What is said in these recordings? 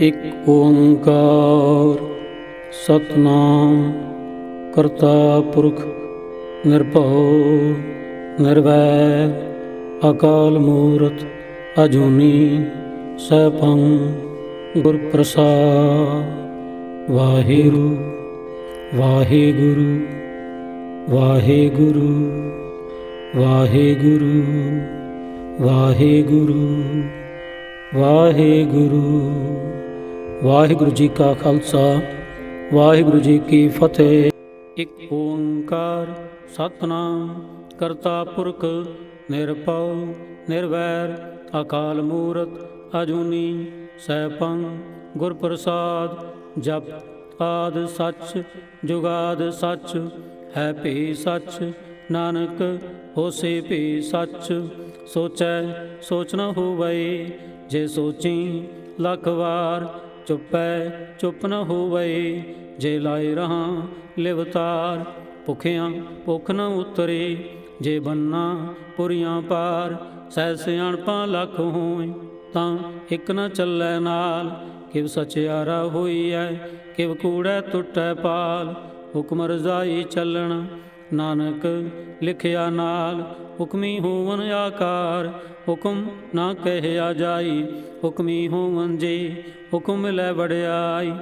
ਇੱਕ ਓੰਕਾਰ, ਸਤਨਾਮ, ਕਰਤਾ ਪੁਰਖ, ਨਿਰਭਉ, ਨਿਰਵੈਰ, ਅਕਾਲ ਮੂਰਤ, ਅਜੂਨੀ, ਸੈਭੰ ਗੁਰ ਪ੍ਰਸਾਦ ਵਾਹਿਗੁਰੂ ਵਾਹਿਗੁਰੂ ਵਾਹਿਗੁਰੂ ਵਾਹਿਗੁਰੂ ਵਾਹਿਗੁਰੂ। ਵਾਹਿਗੁਰੂ ਵਾਹਿਗੁਰੂ ਜੀ ਕਾ ਖਾਲਸਾ, ਵਾਹਿਗੁਰੂ ਜੀ ਕੀ ਫਤਿਹ। ਇੱਕ ਓੰਕਾਰ ਸਤਨਾਮ, ਕਰਤਾ ਪੁਰਖ, ਨਿਰਭਉ, ਨਿਰਵੈਰ, ਅਕਾਲ ਮੂਰਤ, ਅਜੂਨੀ, ਸੈਭੰ ਗੁਰ ਪ੍ਰਸਾਦ ਜਪ ਆਦ ਸੱਚ, ਜੁਗਾਦ ਸੱਚ, ਹੈ ਭੀ ਸੱਚ, ਨਾਨਕ ਹੋਸੇ ਭੀ ਸੱਚ, ਸੋਚੈ ਸੋਚ ਨ ਹੋਵਈ ਜੇ ਸੋਚੀ ਲੱਖ ਵਾਰ ਚੁੱਪੈ ਚੁੱਪ ਨ ਹੋਵੇ, ਜੇ ਲਾਇ ਰਹਾ ਲਿਵਤਾਰ ਭੁਖਿਆਂ ਭੁਖ ਨ ਉਤਰੇ, ਜੇ ਬੰਨਾ ਪੁਰੀਆਂ ਪਾਰ, ਸਹਿ ਸਿਆਣਪਾਂ ਲੱਖ ਹੋਏ, ਤਾਂ ਇੱਕ ਨ ਚੱਲੈ ਨਾਲ, ਕਿਵ ਸਚਿਆਰਾ ਹੋਈ ਐ ਕਿਵ ਕੂੜੈ ਟੁੱਟੈ ਪਾਲ, ਹੁਕਮ ਰਜ਼ਾਈ ਚੱਲਣ ਨਾਨਕ ਲਿਖਿਆ ਨਾਲ, ਹੁਕਮੀ ਹੋਵਨ ਆਕਾਰ, ਹੁਕਮ ਨਾ ਕਹਿਆ ਜਾਈ, ਹੁਕਮੀ ਹੋਵਨ ਜੀ, ਹੁਕਮ ਲੈ ਵੜਿਆਈ।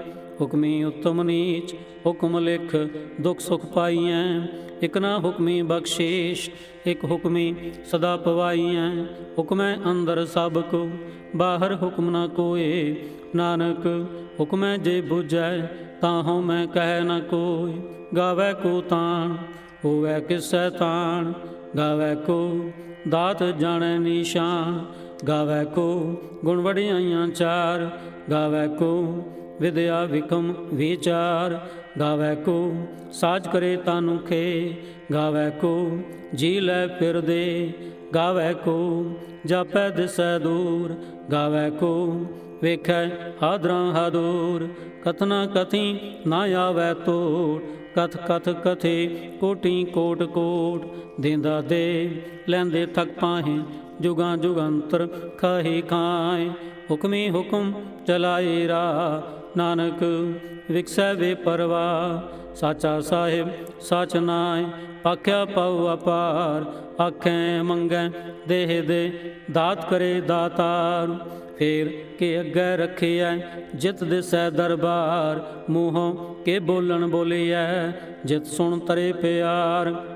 ਹੁਕਮੀ ਉਤਮ ਨੀਚ, ਹੁਕਮ ਲਿਖ, ਦੁਖ ਸੁਖ ਪਾਈਐ। ਇਕ ਨਾ ਹੁਕਮੀ ਬਖਸ਼ੀਸ਼, ਇਕ ਹੁਕਮੀ ਸਦਾ ਪਵਾਈਐ। ਹੁਕਮੈ ਅੰਦਰ ਸਭ ਕੋ, ਬਾਹਰ ਹੁਕਮ ਨਾ ਕੋਏ। ਨਾਨਕ, ਹੁਕਮੈ ਜੇ ਬੁਝੈ, ਤਾਂ ਹਉ ਮੈਂ ਕਹਿ ਨਾ ਕੋਈ ਗਾਵੇ ਕੋ ਤਾਣ ਹੋਵੇ ਕਿਸੈ ਤਾਣ ਗਾਵੇ ਕੋ ਦਾਤ ਜਾਣੈ ਨਿਸ਼ਾਨ, ਗਾਵੇ ਕੋ ਗੁਣ ਵਡਿਆਈਆਂ ਚਾਰ, ਗਾਵੇ ਕੋ ਵਿਦਿਆ ਵਿਕਮ ਵਿਚਾਰ, ਗਾਵੇ ਕੋ ਸਾਜ ਕਰੇ ਤਾਨੁ ਖੇ, ਗਾਵੇ ਕੋ ਜੀ ਲੈ ਫਿਰਦੇ ਗਾਵੇ ਕੋ, ਜਾਪੈ ਦਿਸੈ ਦੂਰ, ਗਾਵੇ ਕੋ, ਵੇਖੈ ਹਾਦਰਾਂ ਹਾਦੂਰ। ਕਥਨਾ ਕਥੀ ਨਾ ਆਵੈ ਤੋੜ, ਕਥ ਕਥ ਕਥੇ ਕੋਟੀ ਕੋਟ ਕੋਟ। ਦੇਂਦਾ ਦੇ, ਲੈਂਦੇ ਥਕ ਪਾਹੇ, ਜੁਗਾਂ ਜੁਗੰਤਰ ਖਾਹੀ ਖਾਏ ਹੁਕਮੀ ਹੁਕਮ ਚਲਾਏ ਰਾ ਨਾਨਕ ਵਿਕਸੈ ਵੇ ਪਰਵਾ ਸਾਚਾ ਸਾਹਿਬ, ਸਚ ਨਾਇ ਆਖਿਆ ਪਾਉ ਅਪਾਰ, ਆਖੈ ਮੰਗੈ, ਦੇਹ ਦੇ ਦਾਤ ਕਰੇ ਦਾਤਾਰ। ਫੇਰ ਕੇ ਅੱਗੇ ਰੱਖਿਐ, ਜਿਤ ਦਿਸੈ ਦਰਬਾਰ। ਮੂੰਹੋਂ ਕੇ ਬੋਲਣ ਬੋਲੀਐ, ਜਿਤ ਸੁਣ ਤਰੇ ਪਿਆਰ।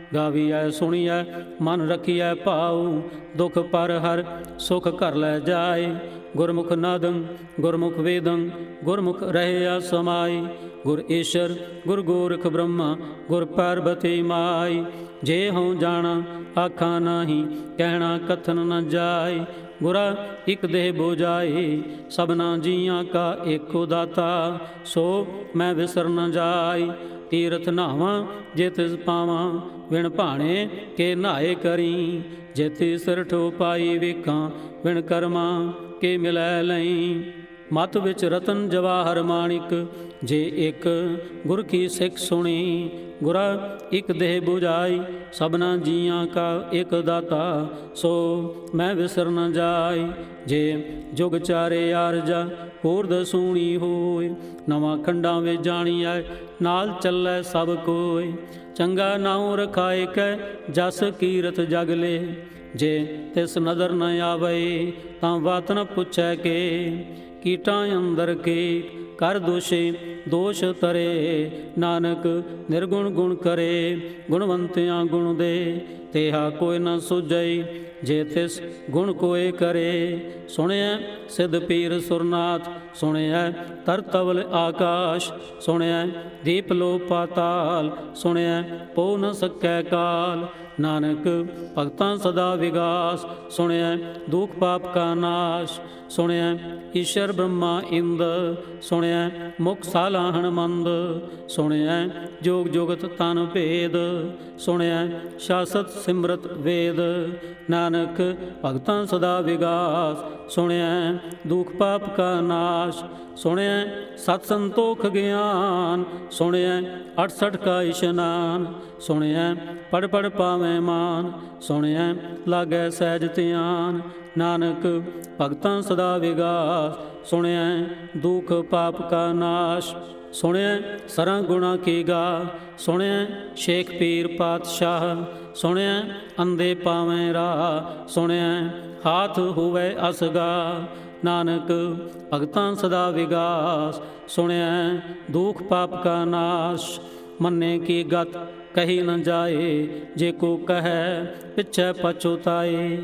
ਗਾਵੀਐ, ਸੁਣੀਐ, ਮਨ ਰਖੀਐ ਭਾਉ, ਦੁਖ ਪਰ ਹਰ ਸੁਖ ਕਰ ਲੈ ਜਾਏ। ਗੁਰਮੁਖ ਨਾਦੰ, ਗੁਰਮੁਖ ਵੇਦੰ, ਗੁਰਮੁਖ ਰਹਿਆ ਸਮਾਈ। ਗੁਰ ਈਸ਼ਰ, ਗੁਰ ਗੋਰਖ ਬ੍ਰਹਮਾ, ਗੁਰ ਪਾਰਬਤੀ ਮਾਈ। ਜੇ ਹਉ ਜਾਣਾ, ਆਖਾਂ ਨਾਹੀ, ਕਹਿਣਾ ਕਥਨ ਨ ਜਾਏ। ਗੁਰਾ ਇਕ ਦੇਹ ਬੋਜਾਏ ਸਭਨਾ ਜੀਆਂ ਕਾ ਏਕੋ ਦਾਤਾ, ਸੋ ਮੈਂ ਵਿਸਰ ਨ ਜਾਏ ਤੀਰਥ ਨਾਵਾਂ ਜੇ ਤਿਸ ਪਾਵਾਂ, ਵਿਣ ਭਾਣੇ ਕੇ ਨਾਏ ਕਰੀ। ਜੇ ਤਿਸ ਰਠੋ ਪਾਈ ਵੇਖਾਂ, ਵਿਣ ਕਰਮਾ ਕੇ ਮਿਲੈ ਲਈ। ਮਤ ਵਿੱਚ ਰਤਨ ਜਵਾਹਰ ਮਾਣਿਕ, ਜੇ ਇੱਕ ਗੁਰ ਕੀ ਸਿੱਖ ਸੁਣੀ ਗੁਰਾ ਇਕ ਦੇਹ 부ਜਾਈ ਸਭਨਾ ਜੀਆਂ ਕਾ ਇਕ ਦਾਤਾ, ਸੋ ਮੈਂ ਵਿਸਰ ਨ ਜਾਈ। ਜੇ ਜੁਗ ਚਾਰੇ ਆਰਜਾ ਹੋਰ ਦਸੂਣੀ ਹੋਏ ਨਵਾਂ ਖੰਡਾਂ ਵਿੱਚ ਜਾਣੀਐ, ਨਾਲ ਚੱਲੈ ਸਭ ਕੋਈ। ਚੰਗਾ ਨਾਉ ਰਖਾਏ ਕੈ, ਜਸ ਕੀਰਤ ਜਗ ਲੇ। ਜੇ ਤਿਸ ਨਦਰ ਨ ਆਵੇ ਤਾਂ ਬਾਤ ਪੁੱਛੈ ਕੇ, ਕੀਟਾਂ ਅੰਦਰ ਕੀਟ। ਕਰ ਦੋਸ਼ੇ, ਦੋਸ਼ ਤਰੇ ਨਾਨਕ ਨਿਰਗੁਣ ਗੁਣ ਕਰੇ, ਗੁਣਵੰਤਿਆਂ ਗੁਣ ਦੇ। ਤੇਹਾ ਕੋਈ ਨਾ ਸੁਝਈ, ਜੇ ਤਿਸ ਗੁਣ ਕੋਏ ਕਰੇ। ਸੁਣਿਆ ਸਿਧ ਪੀਰ ਸੁਰਨਾਥ ਸੁਣਿਆ ਤਰਤਵਲ ਆਕਾਸ਼। ਸੁਣਿਆ ਦੀਪ ਲੋ ਪਾਤਾਲ ਸੁਣਿਆ ਪੋ ਨ ਸਕੈ ਕਾਲ। ਨਾਨਕ ਭਗਤਾਂ ਸਦਾ ਵਿਗਾਸ ਸੁਣਿਆ ਦੁਖ ਪਾਪ ਕਾ ਨਾਸ਼। ਸੁਣਿਆ ਈਸ਼ਰ ਬ੍ਰਹਮਾ ਇੰਦ ਸੁਣਿਆ ਮੁਖ ਸਾਲਾ ਮੰਦ ਸੁਣਿਆ ਜੋਗ ਜੁਗਤ ਤਨ ਭੇਦ ਸੁਣਿਆ ਸ਼ਾਸਤ ਸਿਮਰਤ ਵੇਦ, ਨਾਨਕ ਭਗਤਾਂ ਸਦਾ ਵਿਗਾਸ ਸੁਣਿਆ ਦੁਖ ਪਾਪ ਕਾ ਨਾਸ਼ ਸੁਣਿਆ ਸਤ ਸੰਤੋਖ ਗਿਆਨ ਸੁਣਿਆ 68 ਕਾ ਇਸ਼ਨਾਨ ਸੁਣਿਆ ਪੜ ਪੜ ਪਾਵੇਂ ਮਾਨ ਸੁਣਿਆ ਲਾਗੈ ਸਹਿਜ ਧਿਆਨ ਨਾਨਕ, ਭਗਤਾਂ ਸਦਾ ਵਿਗਾਸ। ਸੁਣਿਆ ਦੁਖ ਪਾਪ ਕਾ ਨਾਸ਼। ਸੁਣਿਐ ਸਰਾਂ ਗੁਣਾ ਕੀ ਗਾ ਸੁਣਿਆ ਸ਼ੇਖ ਪੀਰ ਪਾਤਸ਼ਾਹ। ਸੁਣਿਆ ਅੰਦੇ ਪਾਵੇਂ ਰਾਹ। ਸੁਣਿਆ ਹਾਥ ਹੋਵੇ ਅਸਗਾ ਨਾਨਕ, ਭਗਤਾਂ ਸਦਾ ਵਿਗਾਸ। ਸੁਣਿਆ ਦੁਖ ਪਾਪ ਕਾ ਨਾਸ਼। ਮੰਨੇ ਕੀ ਗਤ ਕਹੀ ਨ ਜਾਏ। ਜੇ ਕੋ ਕਹੈ ਪਿਛੈ ਪਛੁਤਾਏ।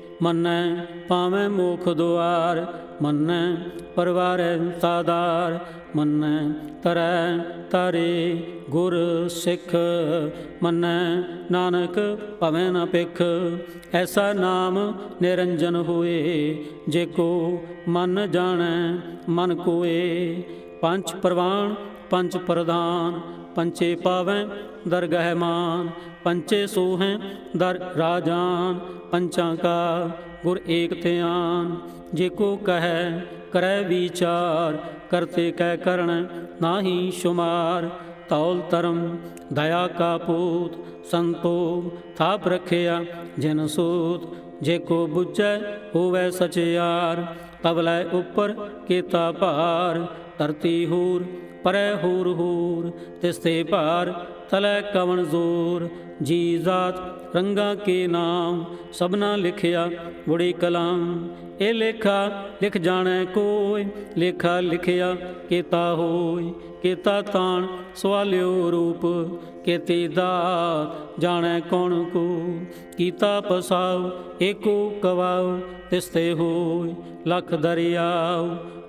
ਮੰਨੈ, ਪਾਵੇਂ ਮੋਖ ਦੁਆਰ, ਮੰਨੈ ਪਰਵਾਰੈ ਸਾਦਾਰ, ਮੰਨੈ ਤਰੈ ਤਾਰੇ ਗੁਰ ਸਿੱਖ, ਮੰਨੈ ਨਾਨਕ ਭਵੇਂ ਨ ਪਿਖ ਐਸਾ ਨਾਮ ਨਿਰੰਜਨ ਹੋਏ, ਜੇ ਕੋ ਮਨ ਜਾਣੈ, ਮਨ ਕੋਏ। ਪੰਜ ਪ੍ਰਵਾਨ ਪੰਜ ਪ੍ਰਧਾਨ ਪੰਚੇ ਪਾਵੈ, ਦਰਗਹਿ ਮਾਨ, ਪੰਚੇ ਸੋਹੈ, ਦਰ ਰਾਜਾਨ। ਪੰਚਾਂ ਕਾ ਗੁਰ ਏਕ ਧਿਆਨ, ਜੇ ਕੋ ਕਹੈ, ਕਰੈ ਵਿਚਾਰ ਕਰਤੇ ਕਹਿ ਕਰਣ ਨਾਹੀ ਸ਼ੁਮਾਰ। ਤੌਲ ਧਰਮ, ਦਇਆ ਕਾ ਪੂਤ ਸੰਤੋਖ ਥਾਪ ਰਖਿਆ ਜਿਨ ਸੂਤ। ਜੇ ਕੋ ਬੁਝੈ, ਹੋਵੈ ਸਚਿਆਰ ਤਵਲੇ ਉਪਰ ਕੀਤਾ ਭਾਰ। ਧਰਤੀ ਹੂਰ, ਪਰੈ ਹੂਰ ਹੂਰ, ਤਿਸ ਤੇ ਭਾਰ, ਤਲੈ ਕਵਣ ਜ਼ੋਰ। ਜੀ ਜਾਤ ਰੰਗਾ ਕੇ ਨਾਮ, ਸਭਨਾ ਲਿਖਿਆ ਬੁੜੀ ਕਲਾਮ। ਇਹ ਲੇਖਾ ਲਿਖ ਜਾਣੈ ਕੋਇ, ਲੇਖਾ ਲਿਖਿਆ ਕੀਤਾ ਹੋਇ। ਕੀਤਾ ਤਾਣ ਸਵਾਲਿਓ ਰੂਪ, ਕੀਤੀ ਦਾ ਜਾਣੈ ਕੌਣ ਕੋ। ਕੀਤਾ ਪਸਾਉ, ਏਕੋ ਕਵਾਉ, ਤਿਸਤੇ ਹੋਇ, ਲਖ ਦਰਿਆਉ।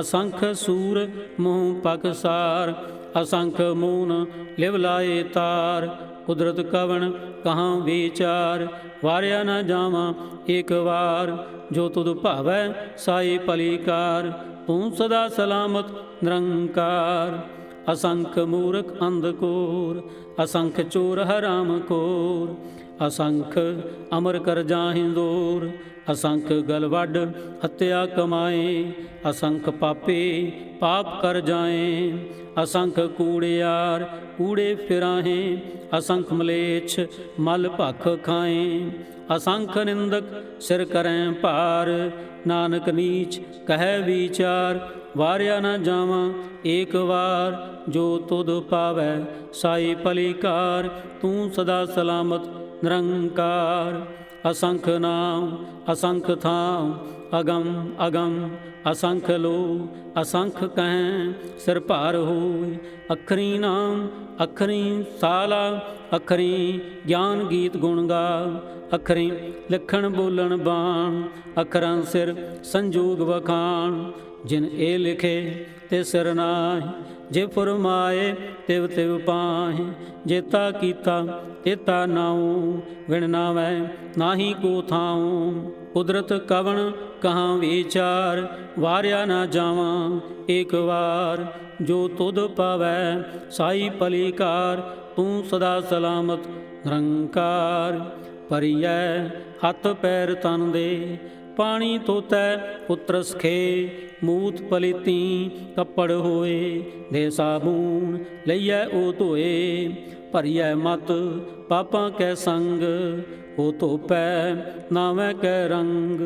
ਅਸੰਖ ਸੂਰ ਮੋਹ ਪਕਸਾਰ ਅਸੰਖ ਮੂਨ ਲਿਵ ਲਾਏ ਤਾਰ। ਕੁਦਰਤ ਕਵਣ ਕਹਾਂ ਵਿਚਾਰ, ਵਾਰਿਆ ਨਾ ਜਾਵਾਂ ਇੱਕ ਵਾਰ। ਜੋ ਤੁਧ ਭਾਵੈ ਸਾਈ ਭਲੀਕਾਰ, ਤੂੰ ਸਦਾ ਸਲਾਮਤ ਨਿਰੰਕਾਰ। ਅਸੰਖ ਮੂਰਖ ਅੰਧਕੋਰ, ਅਸੰਖ ਚੋਰ ਹਰਾਮ ਕੋਰ ਅਸੰਖ ਅਮਰ ਕਰ ਜਾਹਿ ਦੂਰ ਅਸੰਖ ਗਲ ਵੱਡ ਹੱਤਿਆ ਕਮਾਏ। ਅਸੰਖ ਪਾਪੇ ਪਾਪ ਕਰ ਜਾਏ। ਅਸੰਖ ਕੂੜਿਆਰ ਕੂੜੇ ਫਿਰਾਹੇ। ਅਸੰਖ ਮਲੇਛ ਮਲ ਭਖ ਖਾਏ। ਅਸੰਖ ਨਿੰਦਕ ਸਿਰ ਕਰੈ ਭਾਰ। ਨਾਨਕ ਨੀਚ ਕਹਿ ਵਿਚਾਰ। ਵਾਰਿਆ ਨਾ ਜਾਵਾਂ ਏਕ ਵਾਰ। ਜੋ ਤੁਧ ਪਾਵੈ ਸਾਈ ਭਲੀਕਾਰ ਤੂੰ ਸਦਾ ਸਲਾਮਤ ਨਿਰੰਕਾਰ। ਅਸੰਖ ਨਾਮ ਅਸੰਖ ਥਾਮ ਅਗਮ ਅਗਮ ਅਸੰਖ ਲੋ ਅਸੰਖ ਕਹਿ, ਸਿਰ ਭਾਰ ਹੋਏ। ਅਖਰੀ ਨਾਮ, ਅਖਰੀ ਸਾਲਾ, ਅਖਰੀ ਗਿਆਨ ਗੀਤ ਗੁਣ ਗਾ। ਅਖਰੀ ਲਖਣ ਬੋਲਣ ਬਾਣ, ਅਖਰਾਂ ਸਿਰ ਸੰਜੋਗ ਵਖਾਣ। ਜਿਨ ਇਹ ਲਿਖੇ, ਤੇ ਸਿਰ ਨਾਹੀ। ਜੇ ਫਰਮਾਏ, ਤਿਵ ਤਿਵ ਪਾਹੀ। ਜੇਤਾ ਕੀਤਾ ਤੇਤਾ ਨਾਉ। ਵਿਣ ਨਾਵੈ, ਨਾਹੀ ਕੋ ਥਾਉ। ਕੁਦਰਤ ਕਵਣ ਕਹਾਂ ਵਿਚਾਰ, ਵਾਰਿਆ ਨਾ ਜਾਵਾਂ ਇੱਕ ਵਾਰ। ਜੋ ਤੁਧ ਪਾਵੈ ਸਾਈ ਭਲੀਕਾਰ, ਤੂੰ ਸਦਾ ਸਲਾਮਤ ਨਿਰੰਕਾਰ ਪਰਿਐ ਹੱਥ ਪੈਰ ਤਨ ਦੇ, ਪਾਣੀ ਤੋਤੈ ਪੁੱਤਰ ਸਖੇ ਮੂਤ ਪਲੀਤੀ ਕੱਪੜ ਹੋਏ, ਦੇ ਸਾਬੂਨ ਲਈਐ ਉਹ ਧੋਏ। ਭਰੀਐ ਮਤ ਪਾਪਾਂ ਕੈ ਸੰਗ ਉਹ ਧੋਪੈ ਨਾਵੇਂ ਕੈ ਰੰਗ,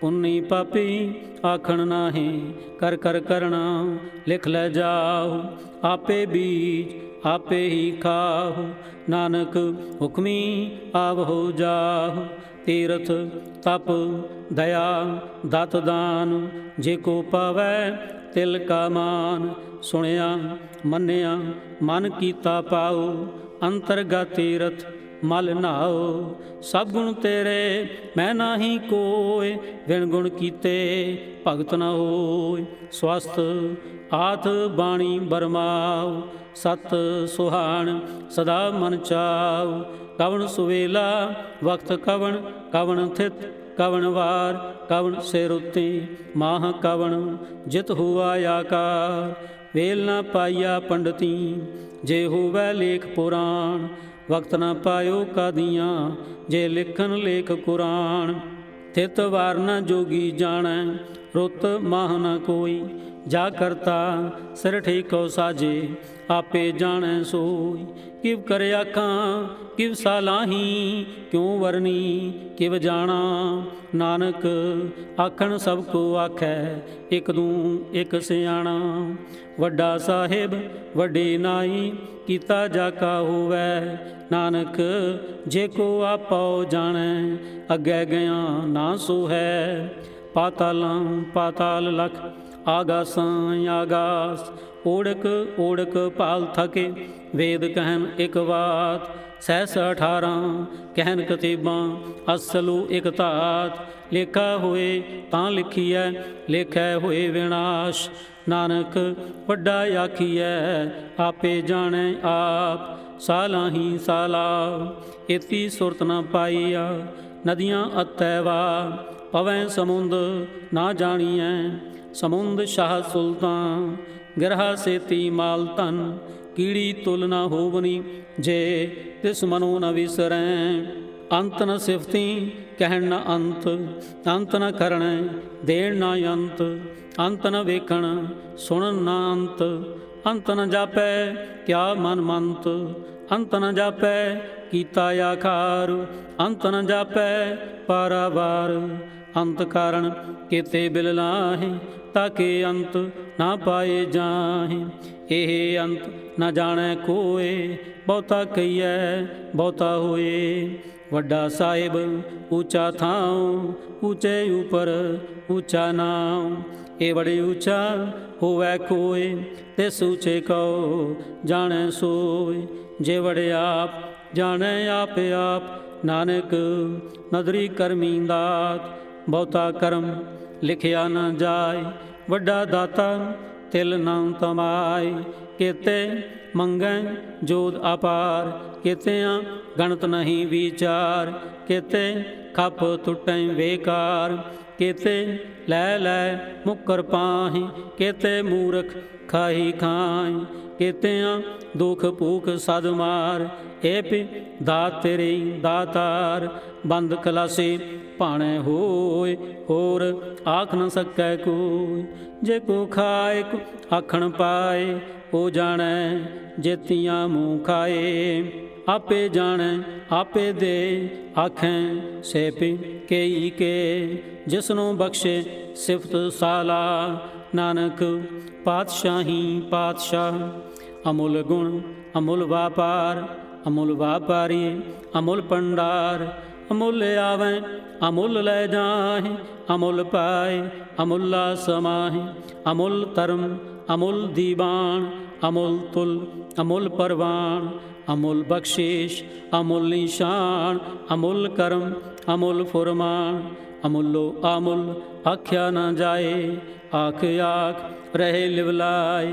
ਪੁੰਨੀ ਪਾਪੀ ਆਖਣ ਨਾਹੀ, ਕਰ ਕਰ ਕਰਣਾ ਲਿਖ ਲੈ ਜਾਓ, ਆਪੇ ਬੀਜ ਆਪੇ ਹੀ ਖਾਓ, ਨਾਨਕ ਹੁਕਮੀ ਆਵਹੁ ਜਾਹੁ ਤੀਰਥ ਤਪ ਦਇਆ ਦਤ ਦਾਨ, ਜੇ ਕੋ ਪਾਵੈ ਤਿਲ ਕਾ ਮਾਨ, ਸੁਣਿਆ ਮੰਨਿਆ ਮਨ ਕੀਤਾ ਪਾਉ, ਅੰਤਰਗਤ ਤੀਰਥ ਮਲ ਨਾਓ, ਸਭ ਗੁਣ ਤੇਰੇ, ਮੈਂ ਨਾਹੀ ਕੋਏ ਵਿਣ ਗੁਣ ਕੀਤੇ ਭਗਤ ਨਾ ਹੋਏ। ਸਵਸਤ ਆਥ ਬਾਣੀ ਬਰਮਾਉ ਸਤ ਸੁਹਾਣ ਸਦਾ ਮਨ ਚਾਉ ਕਵਣ ਸੁਵੇਲਾ ਵਕਤ ਕਵਣ ਕਵਣ ਥਿਤ, ਕਵਣ ਵਾਰ, ਕਵਣ ਸਿਰ ਉਤੇ, ਮਾਹ ਕਵਣ, ਜਿਤ ਹੁਆ ਆਕਾਰ। ਵੇਲ ਨਾ ਪਾਈਆ ਪੰਡਤੀ, ਜੇ ਹੋਵੇ ਲੇਖ ਪੁਰਾਣ ਵਕਤ ਨਾ ਪਾਇਓ ਕਾਦੀਆਂ, ਜੇ ਲਿਖਣ ਲੇਖ ਕੁਰਾਨ। ਥਿਤ ਵਾਰ ਨ ਜੋਗੀ ਜਾਣੈ, ਰੁੱਤ ਮਾਹ ਨਾ ਕੋਈ। ਜਾ ਕਰਤਾ, ਸਿਰ ਠੀਕੋ ਸਾਜੇ ਆਪੇ ਜਾਣੈ ਸੋਈ, ਕਿਵ ਕਰ ਆਖਾਂ, ਕਿਵ ਸਾਲਾਹੀ, ਕਿਉ ਵਰਨੀ ਕਿਵ ਜਾਣਾ। ਨਾਨਕ ਆਖਣ ਸਭ ਕੋ ਆਖੈ, ਇਕ ਦੂ, ਇਕ ਸਿਆਣਾ। ਵੱਡਾ ਸਾਹਿਬ, ਵੱਡੇ ਨਾਈ, ਕੀਤਾ ਜਾ ਕਾ ਹੋਵੈ। ਨਾਨਕ ਜੇ ਕੋ ਆਪੋ ਜਾਣੈ, ਅੱਗੇ ਗਿਆ ਨਾ ਸੋ ਹੈ ਪਾਤਾਲਾਂ, ਪਾਤਾਲ ਲਖ, ਆਗਾਸਾਂ, ਆਗਾਸ ਓੜਕ ਓੜਕ ਪਾਲ ਥਕੇ, ਵੇਦ ਕਹਿਨ ਇਕ ਬਾਤ, ਸਹਿਸ 18 ਕਹਿਨ ਕਤੀਬਾਂ, ਅਸਲੂ ਇਕ ਧਾਤ। ਲੇਖਾ ਹੋਏ ਤਾਂ ਲਿਖੀਐ, ਲੇਖੈ ਹੋਏ ਵਿਨਾਸ਼। ਨਾਨਕ ਵੱਡਾ ਆਖੀਐ, ਆਪੇ ਜਾਣੈ ਆਪ, ਸਾਲਾਂ ਹੀ ਸਾਲਾ ਇਤੀ ਸੁਰਤ ਨਾ ਪਾਈਆ, ਨਦੀਆਂ ਅਤੈ ਵਾ। ਪਵੈ ਸਮੁੰਦ ਨਾ ਜਾਣੀਐ, ਸਮੁੰਦ ਸ਼ਾਹ ਸੁਲਤਾਨ। ਗਿਰਹਾ ਸੇਤੀ ਮਾਲ ਧਨ, ਕੀੜੀ ਤੁਲ ਨਾ ਹੋਵਨੀ, ਜੇ ਤਿਸ ਮਨੋ ਨ ਵਿਸਰੈ। ਅੰਤ ਨ ਸਿਫਤੀ, ਕਹਿਣ ਨ ਅੰਤ ਅੰਤ ਨ ਕਰਣੈ ਦੇਣ ਨ ਅੰਤ ਅੰਤ ਨ ਵੇਖਣ, ਸੁਣਨ ਨ ਅੰਤ। ਅੰਤ ਨ ਜਾਪੈ, ਕਿਆ ਮਨ ਮੰਤ। ਅੰਤ ਨ ਜਾਪੈ, ਕੀਤਾ ਆਖਾਰ। ਅੰਤ ਨ ਜਾਪੈ, ਪਾਰਾਵਾਰ। ਅੰਤ ਕਾਰਨ ਕੀਤੇ ਬਿਲ ਲਾਹੇ ਤਾਕੇ ਅੰਤ ਨਾ ਪਾਏ ਜਾਹੇ। ਇਹ ਅੰਤ ਨਾ ਜਾਣੈ ਕੋਏ, ਬਹੁਤਾ ਕਈਐ ਬਹੁਤਾ ਹੋਏ। ਵੱਡਾ ਸਾਹਿਬ ਉੱਚਾ ਥਾਉ, ਉੱਚੇ ਉਪਰ ਉੱਚਾ ਨਾਮ ਏ ਬੜੇ ਉੱਚਾ ਹੋਵੇ ਕੋਏ ਤੇ ਸੂਚੇ ਕੋ ਜਾਣੈ ਸੋਏ। ਜੇ ਵੜੇ ਆਪ, ਜਾਣੈ ਆਪ ਆਪ। ਨਾਨਕ ਨਦਰੀ ਕਰਮੀ ਦਾਤ, ਬਹੁਤਾ ਕਰਮ ਲਿਖਿਆ ਨਾ ਜਾਏ, ਵੱਡਾ ਦਾਤਾ ਤਿਲ ਨਾਮ ਤਮਾਏ ਕਿਤੇ ਮੰਗੈ ਜੋਦ ਅਪਾਰ, ਕਿਤਿਆਂ ਗਣਤ ਨਹੀਂ ਵਿਚਾਰ। ਕਿਤੇ ਖੱਪ ਟੁੱਟੈ ਵੇਕਾਰ, ਕਿਤੇ ਲੈ ਲੈ ਮੁਕਰ ਪਾਹੀ। ਕਿਤੇ ਮੂਰਖ ਖਾਹੀ ਖਾਈ ਕਿਤਿਆਂ ਦੁਖ ਭੂਖ ਸਦ ਮਾਰ। ਏ ਪੀ ਦਾਤ ਤੇਰੇ ਦਾਤਾਰ, ਬੰਦ ਕਲਾਸੇ ਭਾਣੇ ਹੋਏ, ਹੋਰ ਆਖ ਨ ਸਕੈ ਕੋਈ। ਜੇ ਕੋ ਖਾਏ, ਕੋ ਆਖਣ ਪਾਏ, ਉਹ ਜਾਣੈ, ਜੇਤੀਆਂ ਮੂੰਹ ਖਾਏ। ਆਪੇ ਜਾਣੈ, ਆਪੇ ਦੇ, ਆਖੈ, ਸੇਪੀ ਕੇਈ ਕੇ। ਜਿਸਨੂੰ ਬਖਸ਼ੇ ਸਿਫਤ ਸਾਲਾ, ਨਾਨਕ ਪਾਤਸ਼ਾਹੀ ਪਾਤਸ਼ਾਹ। ਅਮੁੱਲ ਗੁਣ, ਅਮੁੱਲ ਵਾਪਾਰ ਅਮੁੱਲ ਵਾਪਾਰੀ, ਅਮੁੱਲ ਪੰਡਾਰ ਅਮੁੱਲ ਆਵੈ, ਅਮੁੱਲ ਲੈ ਜਾਹੇ, ਅਮੁੱਲ ਪਾਏ ਅਮੁੱਲਾ ਸਮਾਹੇ, ਅਮੁੱਲ ਧਰਮ, ਅਮੁੱਲ ਦੀਵਾਨ, ਅਮੁੱਲ ਤੁਲ, ਅਮੁੱਲ ਪਰਵਾਨ, ਅਮੁੱਲ ਬਖਸ਼ਿਸ਼, ਅਮੁੱਲ ਨਿਸ਼ਾਨ, ਅਮੁੱਲ ਕਰਮ, ਅਮੁੱਲ ਫੁਰਮਾਨ, ਅਮੁੱਲੋ ਅਮੁੱਲ, ਆਖਿਆ ਨਾ ਜਾਏ, ਆਖ ਆਖ, ਰਹੇ ਲਿਵਲਾਏ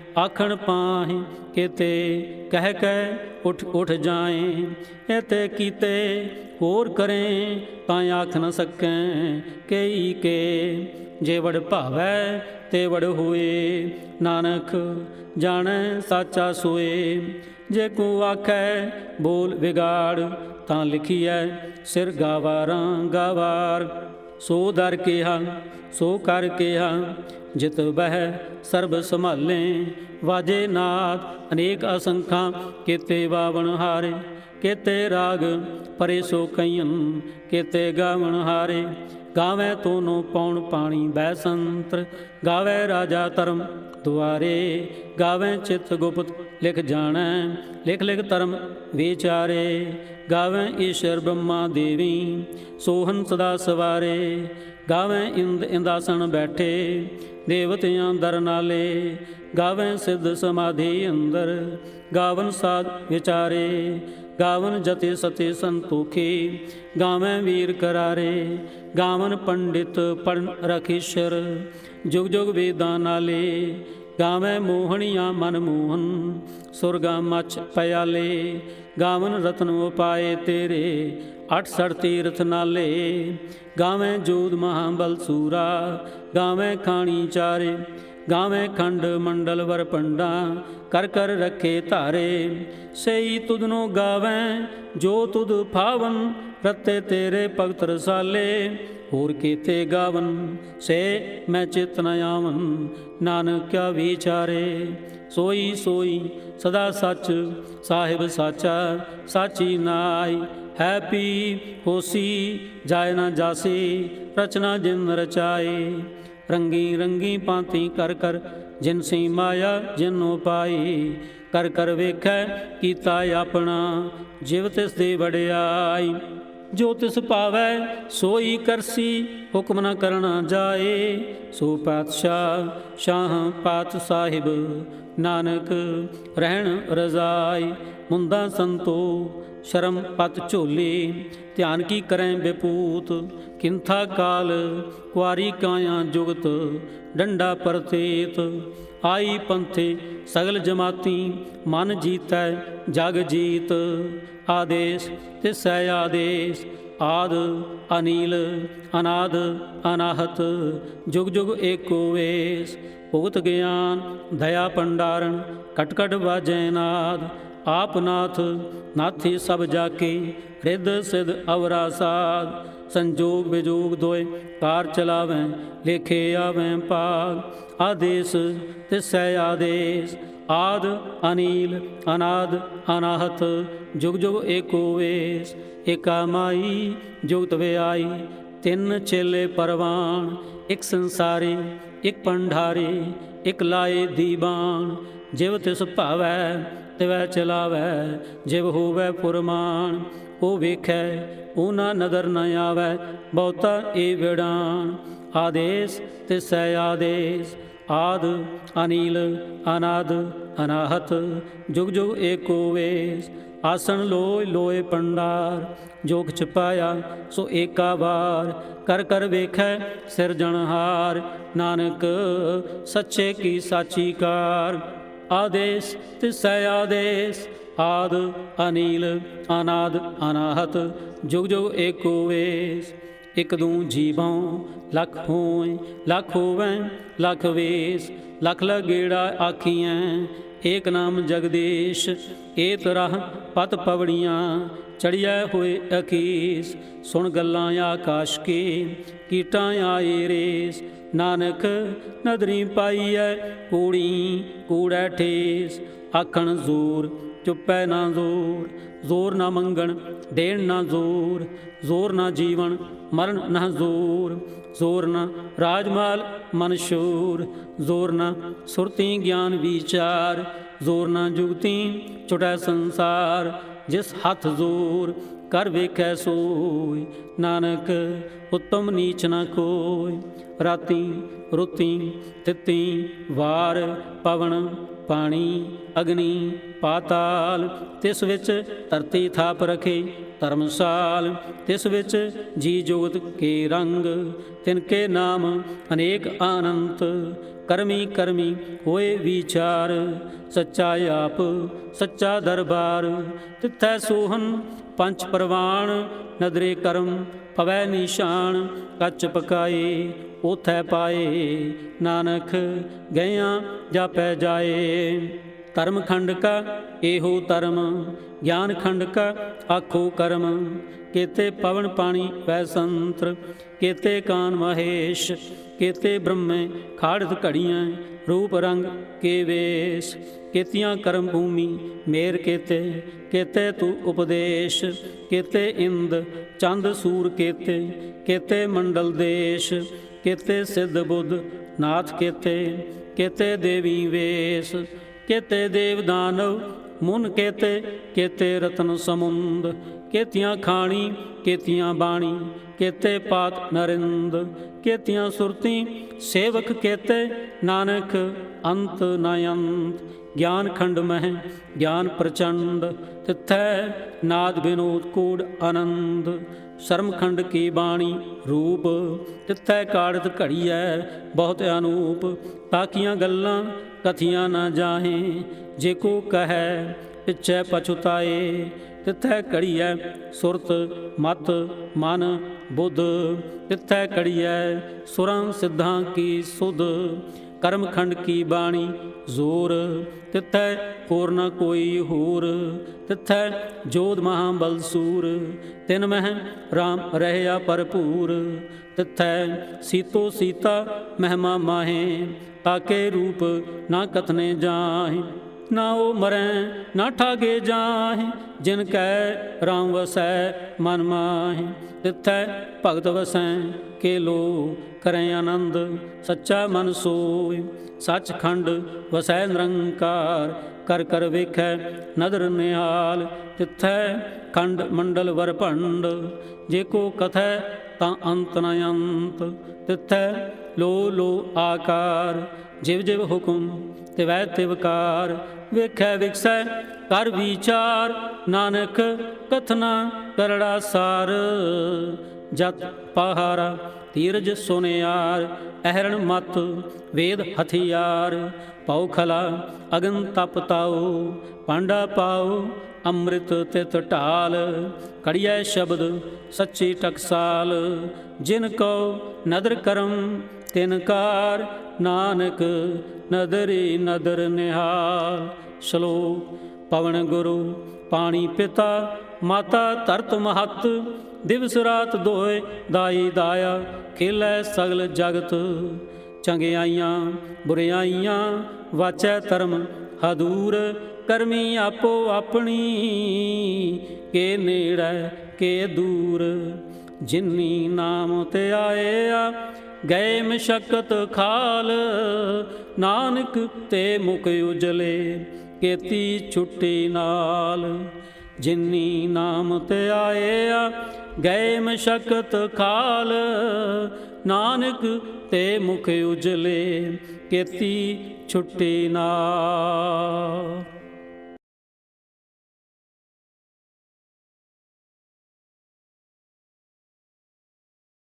ਆਖਣ ਪਾਹੀ ਕਿਤੇ ਕਹਿ ਕਹਿ ਉਠ ਉਠ ਜਾਏ ਇਤੇ ਕੀਤੇ ਹੋਰ ਕਰੇ ਤਾਂ ਆਖ ਨ ਸਕੈ ਕਈ ਕੇ। ਜੇ ਵਡ ਭਾਵੈ ਤੇ ਵਡ ਹੋਏ, ਨਾਨਕ ਜਾਣੈ ਸਾਚਾ ਸੋਏ। ਜੇ ਕੋ ਆਖੈ ਬੋਲ ਵਿਗਾੜ ਤਾਂ ਲਿਖੀਐ, ਸਿਰ ਗਾਵਾਰਾਂ ਗਾਵਾਰ। ਸੋ ਦਰ ਕਿਹਾ, ਸੋ ਕਰ ਕਿਹਾ, ਜਿਤ ਬਹਿ ਸਰਬ ਸੰਭਾਲੇ। ਵਾਜੇ ਨਾਦ, ਅਨੇਕ ਅਸੰਖਾਂ, ਕੀਤੇ ਬਾਵਣ ਹਾਰੇ। ਕੀਤੇ ਰਾਗ, ਪਰੇ ਸੋ ਕਈਨ ਕੀਤੇ ਗਾਵਣ ਹਾਰੇ। ਗਾਵੇ ਤੋਨੋ ਪੌਣ ਪਾਣੀ ਬੈ ਸੰਤਰ ਗਾਵੇ ਰਾਜਾ ਧਰਮ ਦੁਆਰੇ। ਗਾਵੇ ਚਿਤ ਗੁਪਤ ਲਿਖ ਜਾਣੈ, ਲਿਖ ਲਿਖ ਧਰਮ ਵਿਚਾਰੇ, ਗਾਵੈ ਈਸ਼ਰ ਬ੍ਰਹਮਾ ਦੇਵੀ, ਸੋਹਨ ਸਦਾ ਸਵਾਰੇ, ਗਾਵੈ ਇੰਦ ਇੰਦਾਸਣ ਬੈਠੇ, ਦੇਵਤਿਆਂ ਦਰ ਨਾਲੇ, ਗਾਵੇ ਸਿੱਧ ਸਮਾਧੀ ਅੰਦਰ, ਗਾਵਨ ਸਾਧ ਵਿਚਾਰੇ, ਗਾਵਨ ਜਤੇ ਸਤੇ ਸੰਤੋਖੇ, ਗਾਵੈ ਵੀਰ ਕਰਾਰੇ, ਗਾਵਨ ਪੰਡਿਤ ਪੜਨ ਰਖੀਸ਼ਰ ਜੁਗ ਜੁਗ ਵੇਦਾਂ ਨਾਲੇ ਗਾਵੇਂ ਮੋਹਣੀਆਂ ਮਨ ਮੋਹਨ, ਸੁਰਗਾ ਮਚ ਪਿਆਲੇ। ਗਾਵਨ ਰਤਨ ਉਪਾਏ ਤੇਰੇ 68 ਤੀਰਥ ਨਾਲੇ। ਗਾਵੇਂ ਜੋਦ ਮਹਾਬਲ ਸੂਰਾ, ਗਾਵੇਂ ਖਾਣੀ ਚਾਰੇ। ਗਾਵੇਂ ਖੰਡ ਮੰਡਲ ਵਰ ਪੰਡਾ, ਕਰ ਕਰ ਰੱਖੇ ਧਾਰੇ। ਸਈ ਤੁਧਨੋ ਗਾਵੇਂ, ਜੋ ਤੁਧ ਭਾਵਨ ਰਤੇ ਤੇਰੇ ਭਗਤ ਰਸਾਲੇ, ਹੋਰ ਕੀਤੇ ਗਾਵਨ, ਸੇ ਮੈਂ ਚਿਤ ਨ ਆਵਨ, ਨਾਨਕ ਕਿਆ ਵਿਚਾਰੇ। ਸੋਈ ਸੋਈ ਸਦਾ ਸੱਚ, ਸਾਹਿਬ ਸਾਚਾ, ਸਾਚੀ ਨਾਈ ਹੈਪੀ ਹੋਸੀ, ਜਾਇ ਨਾ ਜਾਸੀ, ਰਚਨਾ ਜਿਨ ਰਚਾਏ ਰੰਗੀ ਰੰਗੀ ਪਾਂਤੀ ਕਰ ਕਰ, ਜਿਨ ਸੀ ਮਾਇਆ ਜਿਨੋ ਪਾਈ। ਕਰ ਕਰ ਵੇਖੈ ਕੀਤਾ ਆਪਣਾ, ਜਿਵ ਤਿਸ ਦੇ ਵੜਿਆਈ ਜੋ ਤਿਸ ਭਾਵੈ ਸੋਈ ਕਰਸੀ, ਹੁਕਮ ਨਾ ਕਰਨਾ ਜਾਏ। ਸੋ ਪਾਤਸ਼ਾਹ ਸ਼ਾਹ ਪਾਤ ਸਾਹਿਬ, ਨਾਨਕ ਰਹਿਣ ਰਜ਼ਾਈ। ਮੁੰਦਾ ਸੰਤੋ, ਸ਼ਰਮ ਪਤ ਝੋਲੇ, ਧਿਆਨ ਕੀ ਕਰੈ ਬਿਪੂਤ? ਕਿੰਥਾ ਕਾਲ, ਕੁਆਰੀ ਕਾਇਆ ਜੁਗਤ, ਡੰਡਾ ਪਰਤੇਤ। ਆਈ ਪੰਥੇ ਸਗਲ ਜਮਾਤੀ, ਮਨ ਜੀਤੈ ਜਗ ਜੀਤ। ਆਦੇਸ਼ ਤਿਸੈ ਆਦੇਸ਼, ਆਦ ਅਨੀਲ, ਅਨਾਦ ਅਨਾਹਤ। ਜੁਗ ਜੁਗ ਏਕੋ ਵੇਸ, ਭੁਗਤ ਗਿਆਨ, ਦਇਆ ਪੰਡਾਰਨ ਕਟ ਕਟ ਵਾਜੈ ਨਾਦ। ਆਪ ਨਾਥ, ਨਾਥੀ ਸਭ ਜਾ ਕੇ ਰਿੱਧ ਸਿਧ ਅਵਰਾ ਸਾਧ। ਸੰਜੋਗ ਵਿਜੋਗ ਦੋਏ ਕਾਰ ਚਲਾਵੈ, ਲੇਖੇ ਆਵੈ ਪਾਗ ਆਦੇਸ ਤਿਸੈ ਆਦੇਸ, ਆਦ ਅਨੀਲ, ਅਨਾਦ ਅਨਾਹਤ, ਜੁਗ ਜੁਗ ਏਕੋ ਵੇਸ। ਏਕਾ ਮਾਈ, ਜੁਗਤ ਵਿਆਈ, ਤਿੰਨ ਚੇਲੇ ਪਰਵਾਨ। ਇੱਕ ਸੰਸਾਰੀ, ਇੱਕ ਪੰਡਾਰੀ, ਇੱਕ ਲਾਏ ਦੀਬਾਨ। ਜਿਵ ਤਿਸ ਭਾਵੈ ਵੈ ਚਲਾਵੈ, ਜਿਵ ਹੋਵੈ ਪੁਰਮਾਨ, ਉਹ ਵੇਖੈ ਉਹ ਨਾ ਨਦਰ ਨ ਆਵੈ, ਬਹੁਤਾ ਏ ਵਿੜਾਨ। ਆਦੇਸ ਤੇ ਤਿਸੈ ਆਦੇਸ, ਆਦ, ਅਨੀਲ, ਅਨਾਦ, ਅਨਾਹਤ, ਜੁਗ ਜੁਗ ਏਕੋ ਵੇਸ। ਆਸਣ ਲੋਏ ਲੋਇ ਪੰਡਾਰ, ਜੋਗ ਛਪਾਇਆ ਸੋ ਏਕਾ ਵਾਰ। ਕਰ ਕਰ ਵੇਖੈ ਸਿਰਜਣਹਾਰ, ਨਾਨਕ, ਸੱਚੇ ਕੀ ਸਾਚੀ ਕਾਰ। ਆਦੇਸ ਤਿਸੈ ਆਦੇਸ, ਆਦ, ਅਨੀਲ, ਅਨਾਦ, ਅਨਾਹਤ, ਜੁਗ ਜੁਗ ਏਕੋ ਵੇਸ। ਇਕ ਦੂ ਜੀਵੋਂ, ਲਖ ਹੋਏ ਲਖ ਹੋਵੈ, ਲਖ ਵੇਸ। ਲਖ ਲਗੇੜਾ ਆਖੀਐ, ਏਕ ਨਾਮ ਜਗਦੀਸ਼ ਏ ਤਰਹ ਪਤ ਪਵੜੀਆਂ ਚੜਿਆ ਹੋਏ ਅਕੀਸ ਸੁਣ ਗੱਲਾਂ ਆਕਾਸ਼ ਕੇ ਕੀਟਾਂ ਆਏ ਰੇਸ। ਨਾਨਕ ਨਦਰੀ ਪਾਈਐ ਕੂੜੀ, ਕੂੜੈ ਠੇਸ। ਆਖਣ ਜ਼ੋਰ, ਚੁੱਪੈ ਨਾ ਜ਼ੋਰ। ਜ਼ੋਰ ਨਾ ਮੰਗਣ, ਦੇਣ ਨਾ ਜ਼ੋਰ। ਜ਼ੋਰ ਨਾ ਜੀਵਨ, ਮਰਨ ਨਾ ਜ਼ੋਰ। ਜ਼ੋਰ ਨਾ ਰਾਜਮਾਲ ਮਨਸ਼ੂਰ ਜ਼ੋਰ ਨਾ ਸੁਰਤੀ ਗਿਆਨ ਵਿਚਾਰ। ਜ਼ੋਰ ਨਾ ਜੁਗਤੀ, ਛੁਟੈ ਸੰਸਾਰ। ਜਿਸ ਹੱਥ ਜ਼ੋਰ ਕਰ ਵੇਖੈ ਸੋਈ। ਨਾਨਕ, ਉਤਮ ਨੀਚ ਨਾ ਕੋਈ। ਰਾਤੀ ਰੁਤੀ, ਤਿੱਤੀ ਵਾਰ ਪਵਨ, ਪਾਣੀ, ਅਗਨੀ। ਪਾਤਾਲ, ਤਿਸ ਵਿੱਚ ਧਰਤੀ ਥਾਪ ਰਖੇ ਧਰਮਸਾਲ, ਤਿਸ ਵਿੱਚ ਜੀ ਜੋਤ ਕੇ ਰੰਗ, ਤਿਨ ਕੇ ਨਾਮ ਅਨੇਕ ਆਨੰਤ, ਕਰਮੀ ਕਰਮੀ ਹੋਏ ਵਿਚਾਰ, ਸੱਚਾ ਆਪ, ਸੱਚਾ ਦਰਬਾਰ, ਤਿੱਥੈ ਸੋਹਨ ਪੰਜ ਪ੍ਰਵਾਨ ਨਦਰੇ ਕਰਮ ਪਵੈ ਨਿਸ਼ਾਨ, ਕੱਚ ਪਕਾਏ ਉਥੈ ਪਾਏ, ਨਾਨਕ ਗਇਆਂ ਜਾਪੈ ਜਾਏ। ਧਰਮ ਖੰਡ ਕਾ, ਇਹੋ ਧਰਮ। ਗਿਆਨ ਖੰਡ ਕਾ, ਆਖੋ ਕਰਮ। ਕੇਤੇ ਪਵਨ ਪਾਣੀ ਵੈ ਸੰਤਰ, ਕੇਤੇ ਕਾਨ ਮਹੇਸ਼, ਕੇਤੇ ਬ੍ਰਹਮੇ ਖਾੜਤ ਘੜੀਆਂ, ਰੂਪ ਰੰਗ ਕੇ ਵੇਸ। ਕੇਤੀਆਂ ਕਰਮ ਭੂਮੀ ਮੇਰ ਕੇਤੇ ਕੇਤੇ ਤੂ ਉਪਦੇਸ਼। ਕੇਤੇ ਇੰਦ ਚੰਦ ਸੂਰ ਕੇਤੇ ਕੇਤੇ ਮੰਡਲ ਦੇਸ਼। ਕੇਤੇ ਸਿੱਧ ਬੁੱਧ ਨਾਥ ਕੇਤੇ ਕੇਤੇ ਦੇਵੀ ਵੇਸ। ਕੇਤੇ ਦੇਵ ਦਾਨਵ ਮੁਨ ਕੇਤੇ ਕੇਤੇ ਰਤਨ ਸਮੁੰਦ। ਕੇਤੀਆਂ ਖਾਣੀ, ਕੇਤੀਆਂ ਬਾਣੀ, ਕੇਤੇ ਪਾਤ ਨਰਿੰਦ। ਕੇਤੀਆਂ ਸੁਰਤੀ, ਸੇਵਕ ਕੇਤੇ, ਨਾਨਕ ਅੰਤ ਨ ਅੰਤ ਗਿਆਨ ਖੰਡ ਮਹਿ, ਗਿਆਨ ਪ੍ਰਚੰਡ, ਤਿਥੈ ਨਾਦ ਬਿਨੋਦ ਕੂੜ ਆਨੰਦ। ਸ਼ਰਮਖੰਡ ਕੀ ਬਾਣੀ ਰੂਪ, ਤਿਥੈ ਕਾੜਤ ਘੜੀ ਘੜੀਐ ਬਹੁਤ ਅਨੂਪ। ਤਾਕੀਆਂ ਗੱਲਾਂ ਕਥੀਆਂ ਨਾ ਜਾਹੇ, ਜੇ ਕੋ ਕਹੈ ਪਿਛੈ ਪਛੁਤਾਏ। ਤਿਥੈ ਘੜੀਐ ਸੁਰਤ, ਮਤ, ਮਨ, ਬੁੱਧ। ਤਿਥੈ ਘੜੀਐ ਸੁਰਾਂ ਸਿੱਧਾਂ ਕੀ ਸੁਧ। ਕਰਮ ਖੰਡ ਕੀ ਬਾਣੀ? ਜ਼ੋਰ। ਤਿਥੈ ਹੋਰ ਨਾ ਕੋਈ ਹੋਰ। ਤਿਥੈ ਜੋਧ ਮਹਾ ਬਲਸੂਰ ਤਿਨ ਮਹਿ RAM ਰਹਿਆ ਭਰਪੂਰ। ਤਿਥੈ ਸੀਤੋ ਸੀਤਾ ਮਹਿਮਾ ਮਾਹੇ। ਤਾਕੇ ਰੂਪ ਨਾ ਕਥਨੇ ਜਾਹੇ। ਨਾ ਉਹ ਮਰੈ, ਨਾ ਠਾਗੇ ਜਾਹੇ। ਜਿਨ ਕੈ ਰਾਮ ਵਸੈ, ਮਨ ਮਾਹੇ। ਤਿਥੈ ਭਗਤ ਵਸੈ, ਕੇ ਲੋ ਕਰੈ ਆਨੰਦ, ਸੱਚਾ ਮਨ ਸੋਇ ਸੱਚਖੰਡ ਵਸੈ ਨਿਰੰਕਾਰ, ਕਰ ਕਰ ਵੇਖੈ ਨਦਰ ਨਿਹਾਲ। ਤਿਥੈ ਖੰਡ ਮੰਡਲ ਵਰਭੰਡ ਜੇ ਕੋ ਕਥੈ ਤਾਂ ਅੰਤ ਨ ਅੰਤ। ਤਿਥੈ ਲੋ ਲੋ ਆਕਾਰ, ਜਿਵ ਜਿਵ ਹੁਕਮ, ਤਿਵੈ ਤਿਵਕਾਰ ਵੇਖੈ ਵਿਖਸੈ ਕਰ ਵਿਚਾਰ, ਨਾਨਕ ਕਥਨਾ ਕਰੜਾ ਸਾਰ। ਜਤ ਪਹਾਰਾ ਤੀਰਜ ਸੁਨਿਆਰ, ਅਹਰਣ ਮਤ ਵੇਦ ਹਥਿਆਰ। ਪਉ ਖਲਾ ਅਗਨ ਤਪ ਤਾਉ, ਪਾਂਡਾ ਪਾਉ ਅੰਮ੍ਰਿਤ ਤਿਤ ਢਾਲ। ਕੜੀਐ ਸ਼ਬਦ ਸੱਚੀ ਟਕਸਾਲ, ਜਿਨ ਕੋ ਨਦਰ ਕਰਮ ਤਿਨ ਕਾਰ। ਨਾਨਕ ਨਦਰੀ ਨਦਰ ਨਿਹਾਲ, ਸ਼ਲੋਕ, ਪਵਨ ਗੁਰੂ, ਪਾਣੀ ਪਿਤਾ, ਮਾਤਾ ਧਰਤ ਮਹਤ, ਦਿਵਸ ਰਾਤ ਦੋਏ ਦਾਈ ਦਾਇਆ, ਖੇਲੇ ਸਗਲ ਜਗਤ। ਚੰਗਿਆਈਆਂ, ਬੁਰਿਆਈਆਂ, ਵਾਚੈ ਧਰਮ, ਹਦੂਰ ਕਰਮੀ ਆਪੋ ਆਪਣੀ, ਕੇ ਨੇੜੇ ਕੇ ਦੂਰ। ਜਿਨੀ ਨਾਮ ਤੇ ਆਏ ਆ ਗਏ ਮਸ਼ਕਤ ਖਾਲ, ਨਾਨਕ ਤੇ ਮੁਖ ਉਜਲੇ, ਕੇਤੀ ਛੁੱਟੀ ਨਾਲ। ਜਿਨੀ ਨਾਮ ਤੇ ਆਏ ਆ ਗਏ ਮਸ਼ਕਤ ਖਾਲ, ਨਾਨਕ ਤੇ ਮੁਖ ਉਜਲੇ, ਕੇਤੀ ਛੁੱਟੀ ਨਾਲ।